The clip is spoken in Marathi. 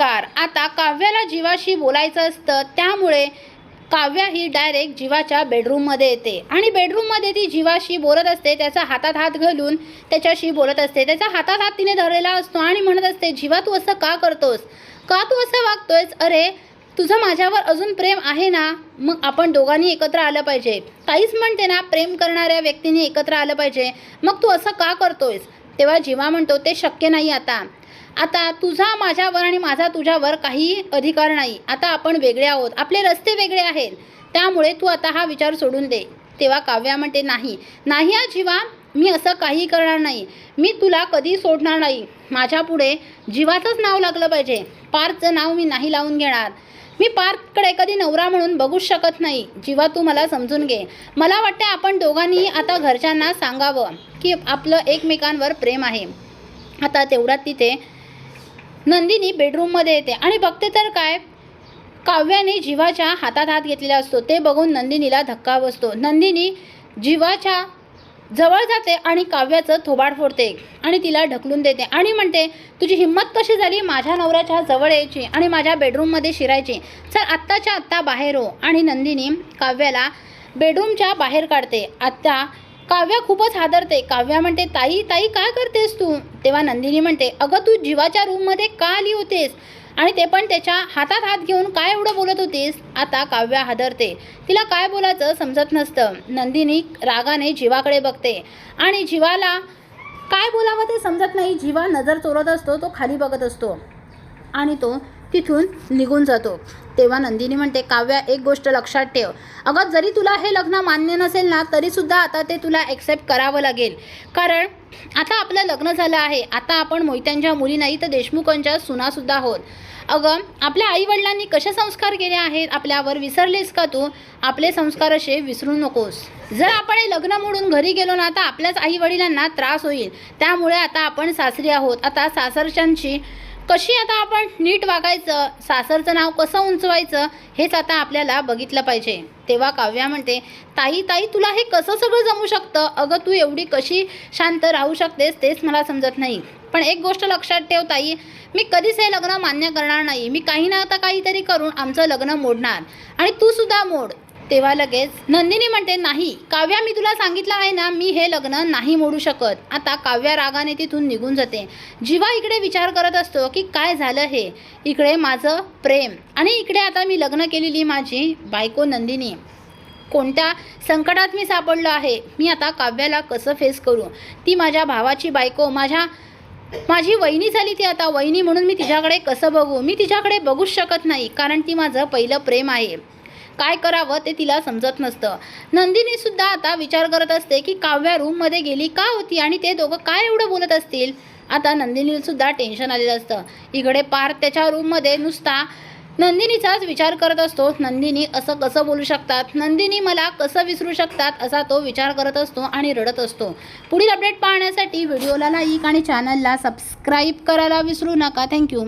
नमस्कार आता काव्याला जीवाशी बोलायचं असतं त्यामुळे काव्या ही डायरेक्ट जीवाच्या बेडरूममध्ये येते. आणि बेडरूममध्ये ती जीवाशी बोलत असते त्याचा हातात हात घालून त्याच्याशी बोलत असते. त्याचा हातात हात तिने धरलेला असतो आणि म्हणत असते जीवा तू असं का करतोस? का तू असं वागतोयस? अरे तुझं माझ्यावर अजून प्रेम आहे ना? मग आपण दोघांनी एकत्र आलं पाहिजे. काहीच म्हणते ना प्रेम करणाऱ्या व्यक्तीने एकत्र आलं पाहिजे. मग तू असं का करतोयस? तेव्हा जीवा म्हणतो ते शक्य नाही आता. आता तुझा माझ्यावर आणि माझा तुझ्यावर काही अधिकार नाही. आता आपण वेगळे आहोत. आपले रस्ते वेगळे आहेत. त्यामुळे तू आता हा विचार सोडून दे. तेव्हा काव्या म्हणते नाही. नाही हा जीवा. मी असं काही करणार नाही. मी तुला कधी सोडणार नाही. माझ्या पुढे जीवाचंच नाव लागलं पाहिजे. पार्थचं नाव मी नाही लावून घेणार. मी पार्थकडे कधी नवरा म्हणून बघूच शकत नाही. जीवा तू मला समजून घे. मला वाटते आपण दोघांनीही आता घरच्यांना सांगावं की आपलं एकमेकांवर प्रेम आहे. आता तेवढ्यात तिथे नंदिनी बेडरूममध्ये येते. आणि बघते तर काय? काव्याने जीवाच्या हातात हात घेतलेला असतो. ते बघून नंदिनीला धक्का बसतो. नंदिनी जीवाच्या जवळ जाते आणि काव्याचं थोबाड फोडते आणि तिला ढकलून देते. आणि म्हणते तुझी हिंमत कशी झाली माझ्या नवऱ्याच्या जवळ यायची आणि माझ्या बेडरूममध्ये शिरायची? चल आत्ताच्या आत्ता बाहेर हो. आणि नंदिनी काव्याला बेडरूमच्या बाहेर काढते. आत्ता काव्या खूपच हादरते. काव्या म्हणते ताई ताई काय करतेस तू? तेव्हा नंदिनी म्हणते अगं तू जीवाच्या रूममध्ये का आली होतीस? आणि ते पण त्याच्या हातात हात घेऊन काय एवढं बोलत होतीस? आता काव्या हादरते. तिला काय बोलायचं समजत नसतं. नंदिनी रागाने जीवाकडे बघते. आणि जीवाला काय बोलावं ते समजत नाही. जीवा नजर चोरत असतो तो खाली बघत असतो. आणि तो तिथून निघून जातो. तेव्हा नंदिनी म्हणते काव्या एक गोष्ट लक्षात ठेव. अगं जरी तुला हे लग्न मान्य नसेल ना तरीसुद्धा आता ते तुला ॲक्सेप्ट करावं लागेल. कारण आता आपलं लग्न झालं आहे. आता आपण मोहित्यांच्या मुली नाही तर देशमुखांच्या सुनासुद्धा आहोत. अगं आपल्या आईवडिलांनी कसे संस्कार केले आहेत? आपल्यावर विसरलेस का तू? आपले संस्कार असे विसरू नकोस. जर आपण हे लग्न मोडून घरी गेलो ना तर आपल्याच आईवडिलांना त्रास होईल. त्यामुळे आता आपण सासरी आहोत. आता सासरच्यांची कशी आता आपण नीट वागायचं सासरचं नाव कसं उंचवायचं हेच आता आपल्याला बघितलं पाहिजे. तेव्हा काव्या म्हणते ताई ताई तुला हे कसं सगळं जमू शकतं? अगं तू एवढी कशी शांत राहू शकतेस तेच मला समजत नाही. पण एक गोष्ट लक्षात ठेव ताई मी कधीच हे लग्न मान्य करणार नाही. मी काही ना आता काहीतरी करून आमचं लग्न मोडणार. आणि तू सुद्धा मोड. तेव्हा लगेच नंदिनी म्हणते नाही काव्या मी तुला सांगितलं आहे ना मी हे लग्न नाही मोडू शकत. आता काव्या रागाने तिथून निघून जाते. जीवा इकडे विचार करत असतो की काय झालं हे. इकडे माझं प्रेम. आणि इकडे आता मी लग्न केलेली माझी बायको नंदिनी. कोणत्या संकटात मी सापडलो आहे मी आता काव्याला कसं फेस करू? ती माझ्या भावाची बायको माझ्या माझी वहिनी झाली ती आता. वहिनी म्हणून मी तिच्याकडे कसं बघू? मी तिच्याकडे बघूच शकत नाही कारण ती माझं पहिलं प्रेम आहे. काय करावं ते तिला समजत नसतं. नंदिनी सुद्धा आता विचार करत असते की काव्या रूममध्ये गेली का होती आणि ते दोघं काय एवढं बोलत असतील? आता नंदिनीसुद्धा टेन्शन आलेलं असतं. इकडे पार त्याच्या रूममध्ये नुसता नंदिनीचाच विचार करत असतो. नंदिनी असं कसं बोलू शकतात? नंदिनी मला कसं विसरू शकतात? असा तो विचार करत असतो आणि रडत असतो. पुढील अपडेट पाहण्यासाठी व्हिडिओला लाईक आणि चॅनलला सबस्क्राईब करायला विसरू नका. थँक्यू